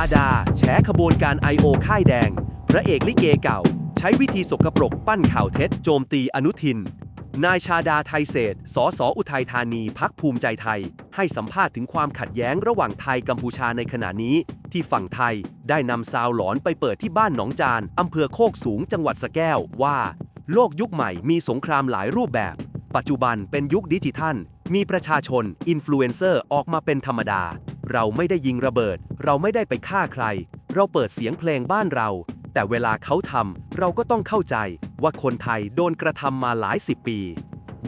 าดา แฉขบวนการ I.O. ค่ายแดง พระเอกลิเกเก่า ใช้วิธีสกปรกปั้นข่าวเท็จโจมตีอนุทิน นายชาดาไทยเศษสสอุทัยธานีพักภูมิใจไทย ให้สัมภาษณ์ถึงความขัดแย้งระหว่างไทยกัมพูชาในขณะนี้ ที่ฝั่งไทยได้นำซาวหลอนไปเปิดที่บ้านหนองจานอำเภอโคกสูงจังหวัดสะแก้วว่า โลกยุคใหม่มีสงครามหลายรูปแบบ ปัจจุบันเป็นยุคดิจิทัล มีประชาชนอินฟลูเอนเซอร์ออกมาเป็นธรรมดา เราไม่ได้ยิงระเบิด เราไม่ได้ไปฆ่าใคร เราเปิดเสียงเพลงบ้านเรา แต่เวลาเขาทำเราก็ต้องเข้าใจว่าคนไทยโดนกระทำมาหลายสิบปี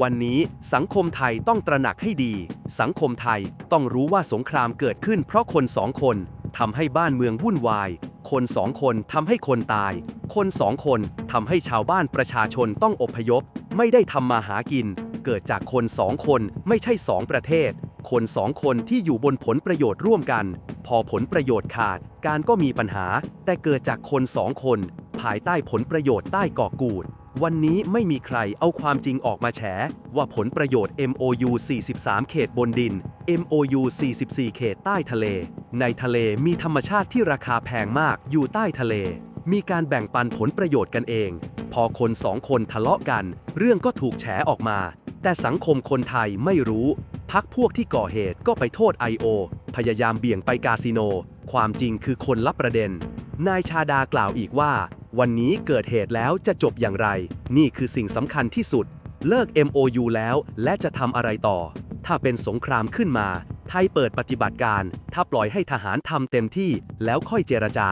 วันนี้สังคมไทยต้องตระหนักให้ดี สังคมไทยต้องรู้ว่าสงครามเกิดขึ้นเพราะคนสองคนทำให้บ้านเมืองวุ่นวาย คนสองคนทำให้คนตาย คนสองคนทำให้ชาวบ้านประชาชนต้องอพยพ ไม่ได้ทำมาหากิน เกิดจากคนสองคนไม่ใช่สองประเทศ คนสองคนที่อยู่บนผลประโยชน์ร่วมกัน พอผลประโยชน์ขาด การก็มีปัญหา แต่เกิดจากคนสองคน ภายใต้ผลประโยชน์ใต้กอกูด วันนี้ไม่มีใครเอาความจริงออกมาแฉ ว่าผลประโยชน์ MOU 43 เขตบนดิน MOU 44 เขตใต้ทะเล ในทะเลมีธรรมชาติที่ราคาแพงมากอยู่ใต้ทะเล มีการแบ่งปันผลประโยชน์กันเอง พอคนสองคนทะเลาะกัน เรื่องก็ถูกแฉออกมาแต่สังคมคนไทยไม่รู้ พักพวกที่ก่อเหตุก็ไปโทษ I.O. พยายามเบี่ยงไปกาสิโน ความจริงคือคนละประเด็น นายชาดากล่าวอีกว่า วันนี้เกิดเหตุแล้วจะจบอย่างไร นี่คือสิ่งสำคัญที่สุด เลิก MOU แล้วและจะทำอะไรต่อ ถ้าเป็นสงครามขึ้นมา ไทยเปิดปฏิบัติการ ถ้าปล่อยให้ทหารทำเต็มที่ แล้วค่อยเจรจา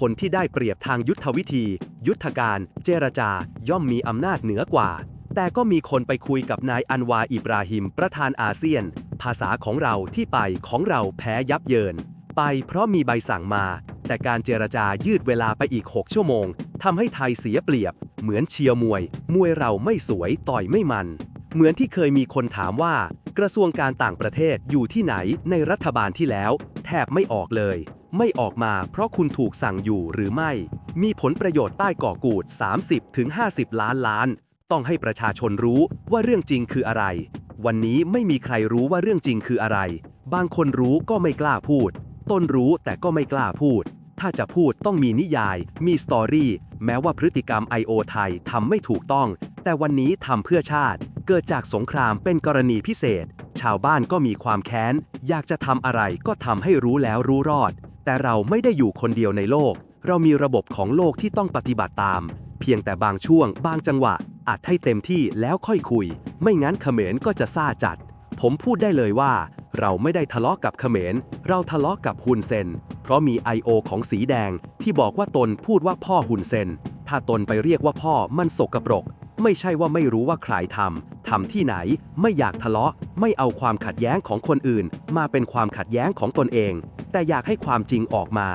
คนที่ได้เปรียบทางยุทธวิธี ยุทธการ เจรจา ย่อมมีอำนาจเหนือกว่า แต่ก็มีคนไปคุยกับนายอันวาอิบราฮิม ประธานอาเซียน ภาษาของเราที่ไปของเราแพ้ยับเยิน ไปเพราะมีใบสั่งมา แต่การเจรจายืดเวลาไปอีก 6 ชั่วโมงทำให้ไทยเสียเปรียบ เหมือนเชียร์มวย มวยเราไม่สวยต่อยไม่มัน เหมือนที่เคยมีคนถามว่า กระทรวงการต่างประเทศอยู่ที่ไหนในรัฐบาลที่แล้ว แทบไม่ออกเลย ไม่ออกมาเพราะคุณถูกสั่งอยู่หรือไม่ มีผลประโยชน์ใต้ก่อกูด 30-50 ล้านล้าน ต้องให้ประชาชนรู้ว่าเรื่องจริงคืออะไร วันนี้ไม่มีใครรู้ว่าเรื่องจริงคืออะไร บางคนรู้ก็ไม่กล้าพูด ต้นรู้แต่ก็ไม่กล้าพูด ถ้าจะพูดต้องมีนิยาย มีสตอรี่ แม้ว่าพฤติกรรม I.O. ไทยทำไม่ถูกต้อง แต่วันนี้ทำเพื่อชาติ เกิดจากสงครามเป็นกรณีพิเศษ ชาวบ้านก็มีความแค้น อยากจะทำอะไรก็ทำให้รู้แล้วรู้รอด แต่เราไม่ได้อยู่คนเดียวในโลก เรามีระบบของโลกที่ต้องปฏิบัติตาม เพียงแต่บางช่วง บางจังหวะ อัดให้เต็มที่แล้วค่อยคุย ไม่งั้นเขมรก็จะซ่าจัด ผมพูดได้เลยว่า เราไม่ได้ทะเลาะกับเขมร เราทะเลาะกับฮุนเซน เพราะมี I.O. ของสีแดง ที่บอกว่าตนพูดว่าพ่อฮุนเซน ถ้าตนไปเรียกว่าพ่อมันสกปรก ไม่ใช่ว่าไม่รู้ว่าใครทำทำที่ไหน ไม่อยากทะเลาะ ไม่เอาความขัดแย้งของคนอื่น มาเป็นความขัดแย้งของตนเอง แต่อยากให้ความจริงออกมา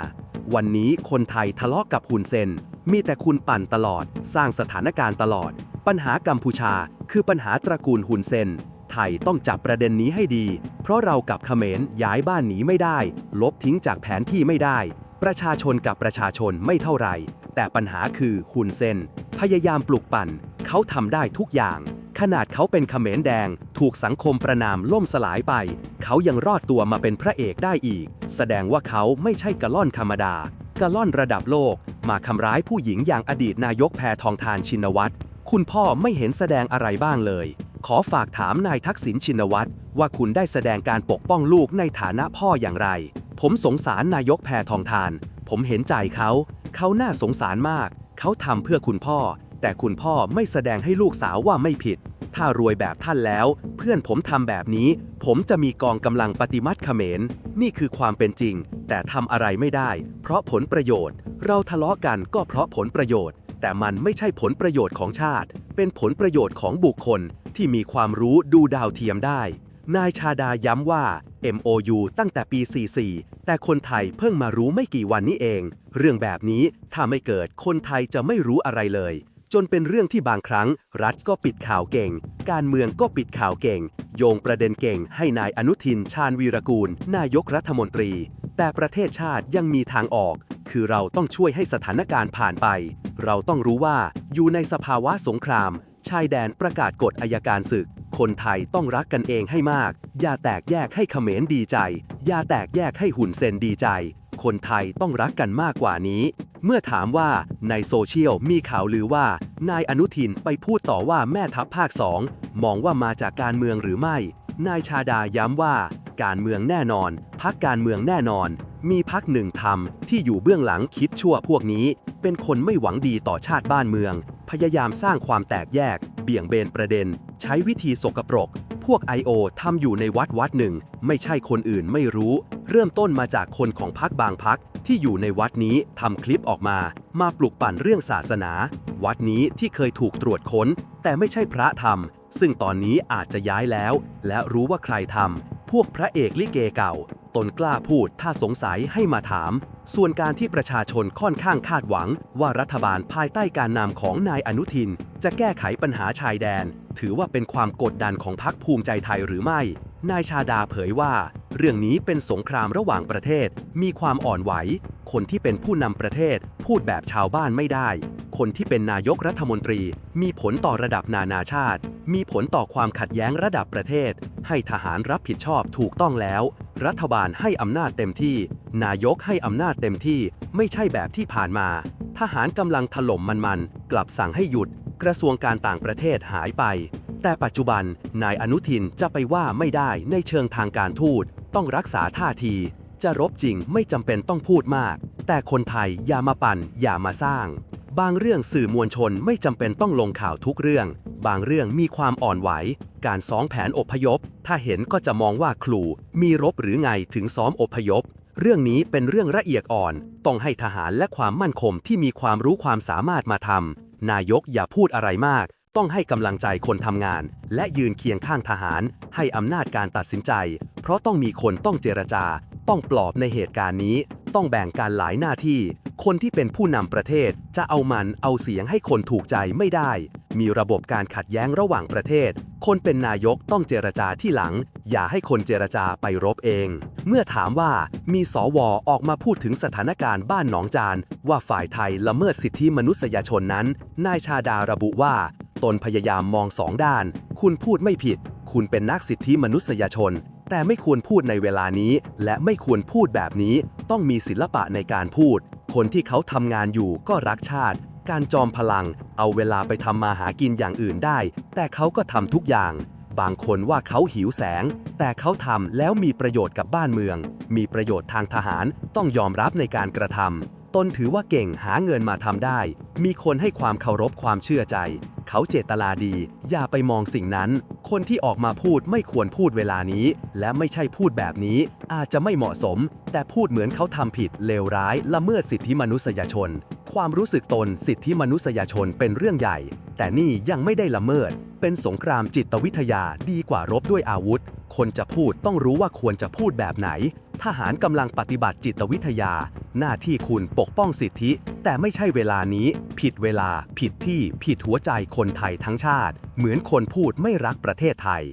วันนี้คนไทยทะเลาะกับฮุนเซน มีแต่คุณปั่นตลอด สร้างสถานการณ์ตลอด ปัญหากัมพูชา คือปัญหาตระกูลฮุนเซน ไทยต้องจับประเด็นนี้ให้ดี เพราะเรากับเขมรย้ายบ้านหนีไม่ได้ ลบทิ้งจากแผนที่ไม่ได้ ประชาชนกับประชาชนไม่เท่าไหร่ แต่ปัญหาคือฮุนเซน พยายามปลุกปั่น เขาทำได้ทุกอย่าง ขนาดเขาเป็นเขมรแดง ถูกสังคมประนามล่มสลายไป เขายังรอดตัวมาเป็นพระเอกได้อีก แสดงว่าเขาไม่ใช่กะล่อนธรรมดา กะล่อนระดับโลก มาทำร้ายผู้หญิงอย่างอดีตนายกแพทองทานชินวัตร คุณพ่อไม่เห็นแสดงอะไรบ้างเลย ขอฝากถามนายทักษิณชินวัตรว่าคุณได้แสดงการปกป้องลูกในฐานะพ่ออย่างไร ผมสงสารนายกแพทองทาน ผมเห็นใจเขา เขาน่าสงสารมาก เขาทำเพื่อคุณพ่อ แต่คุณพ่อไม่แสดงให้ลูกสาวว่าไม่ผิด ถ้ารวยแบบท่านแล้ว เพื่อนผมทำแบบนี้ ผมจะมีกองกำลังปฏิมัติเขมร นี่คือความเป็นจริง แต่ทำอะไรไม่ได้ เพราะผลประโยชน์ เราทะเลาะกันก็เพราะผลประโยชน์ แต่มันไม่ใช่ผลประโยชน์ของชาติ เป็นผลประโยชน์ของบุคคลที่มีความรู้ดูดาวเทียมได้ นายชาดาย้ำว่า MOU ตั้งแต่ปี 44 แต่คนไทยเพิ่งมารู้ไม่กี่วันนี้เอง เรื่องแบบนี้ถ้าไม่เกิดคนไทยจะไม่รู้อะไรเลย จนเป็นเรื่องที่บางครั้ง รัฐก็ปิดข่าวเก่ง การเมืองก็ปิดข่าวเก่ง โยงประเด็นเก่ง ให้นายอนุทินชาญวีรกูล นายกรัฐมนตรี แต่ประเทศชาติยังมีทางออก คือเราต้องช่วยให้สถานการณ์ผ่านไป เราต้องรู้ว่าอยู่ในสภาวะสงคราม ชายแดนประกาศกฎอายการศึก คนไทยต้องรักกันเองให้มาก อย่าแตกแยกให้เขมรดีใจ อย่าแตกแยกให้หุ่นเซนดีใจ คนไทยต้องรักกันมากกว่านี้ เมื่อถามว่าในโซเชียลมีข่าวลือว่า นายอนุทินไปพูดต่อว่าแม่ทัพภาคสองมองว่ามาจากการเมืองหรือไม่ นายชาดาย้ำว่า การเมืองแน่นอน พักการเมืองแน่นอน มีพักหนึ่งทำที่อยู่เบื้องหลังคิดชั่วพวกนี้ เป็นคนไม่หวังดีต่อชาติบ้านเมือง พยายามสร้างความแตกแยก เบี่ยงเบนประเด็น ใช้วิธีสกปรก วก I.O. ทำอยู่ในวัดวัดหนึ่ง ไม่ใช่คนอื่นไม่รู้ เริ่มต้นมาจากคนของพักบางพักที่อยู่ในวัดนี้ทำคลิปออกมา มาปลุกปั่นเรื่องศาสนา วัดนี้ที่เคยถูกตรวจค้น แต่ไม่ใช่พระทำซึ่งตอนนี้อาจจะย้ายแล้ว และรู้ว่าใครทำพวกพระเอกลิเกเก่า ตนกล้าพูดถ้าสงสัยให้มาถาม ส่วนการที่ประชาชนค่อนข้างคาดหวัง ว่ารัฐบาลภายใต้การนำของนายอนุทิน จะแก้ไขปัญหาชายแดน ถือว่าเป็นความกดดันของพรรคภูมิใจไทยหรือไม่ นายชาดาเผยว่า เรื่องนี้เป็นสงครามระหว่างประเทศ มีความอ่อนไหว คนที่เป็นผู้นำประเทศ พูดแบบชาวบ้านไม่ได้ คนที่เป็นนายกรัฐมนตรี มีผลต่อระดับนานาชาติ มีผลต่อความขัดแย้งระดับประเทศ ให้ทหารรับผิดชอบถูกต้องแล้ว รัฐบาลให้อำนาจเต็มที่ นายกให้อำนาจเต็มที่ ไม่ใช่แบบที่ผ่านมา ทหารกำลังถล่มมันๆ กลับสั่งให้หยุด กระทรวงการต่างประเทศหายไป แต่ปัจจุบันนายอนุทินจะไปว่าไม่ได้ในเชิงทางการทูต ต้องรักษาท่าที จะรบจริงไม่จำเป็นต้องพูดมาก แต่คนไทยอย่ามาปั่น อย่ามาสร้าง บางเรื่องสื่อมวลชนไม่จำเป็นต้องลงข่าวทุกเรื่อง บางเรื่องมีความอ่อนไหว การซ้อมแผนอพยพ ถ้าเห็นก็จะมองว่าครูมีรบหรือไงถึงซ้อมอพยพ เรื่องนี้เป็นเรื่องละเอียดอ่อน ต้องให้ทหารและความมั่นคงที่มีความรู้ความสามารถมาทำนายกอย่าพูดอะไรมาก ต้องให้กำลังใจคนทำงาน และยืนเคียงข้างทหาร ให้อำนาจการตัดสินใจ เพราะต้องมีคนต้องเจรจา ต้องปลอบในเหตุการณ์นี้ ต้องแบ่งการหลายหน้าที่ คนที่เป็นผู้นำประเทศจะเอามันเอาเสียงให้คนถูกใจไม่ได้ มีระบบการขัดแย้งระหว่างประเทศ คนเป็นนายกต้องเจรจาที่หลัง อย่าให้คนเจรจาไปรบเอง เมื่อถามว่ามีสวออกมาพูดถึงสถานการณ์บ้านหนองจาน ว่าฝ่ายไทยละเมิดสิทธิมนุษยชนนั้น นายชาดาระบุว่า ตนพยายามมองสองด้าน คุณพูดไม่ผิด คุณเป็นนักสิทธิมนุษยชน แต่ไม่ควรพูดในเวลานี้ และไม่ควรพูดแบบนี้ ต้องมีศิลปะในการพูด คนที่เขาทำงานอยู่ก็รักชาติ การจอมพลัง เอาเวลาไปทำมาหากินอย่างอื่นได้ แต่เขาก็ทำทุกอย่าง บางคนว่าเขาหิวแสง แต่เขาทำแล้วมีประโยชน์กับบ้านเมือง มีประโยชน์ทางทหารต้องยอมรับในการกระทำตนถือว่าเก่งหาเงินมาทำได้ มีคนให้ความเคารพความเชื่อใจ เขาเจตนาดี อย่าไปมองสิ่งนั้น คนที่ออกมาพูดไม่ควรพูดเวลานี้ และไม่ใช่พูดแบบนี้ อาจจะไม่เหมาะสม แต่พูดเหมือนเขาทำผิดเลวร้ายละเมิดสิทธิมนุษยชน ความรู้สึกตนสิทธิมนุษยชนเป็นเรื่องใหญ่ แต่นี่ยังไม่ได้ละเมิด เป็นสงครามจิตวิทยาดีกว่ารบด้วยอาวุธ คนจะพูดต้องรู้ว่าควรจะพูดแบบไหน ทหารกำลังปฏิบัติจิตวิทยา หน้าที่คุณปกป้องสิทธิ แต่ไม่ใช่เวลานี้ ผิดเวลา ผิดที่ ผิดหัวใจคนไทยทั้งชาติ เหมือนคนพูดไม่รักประเทศไทย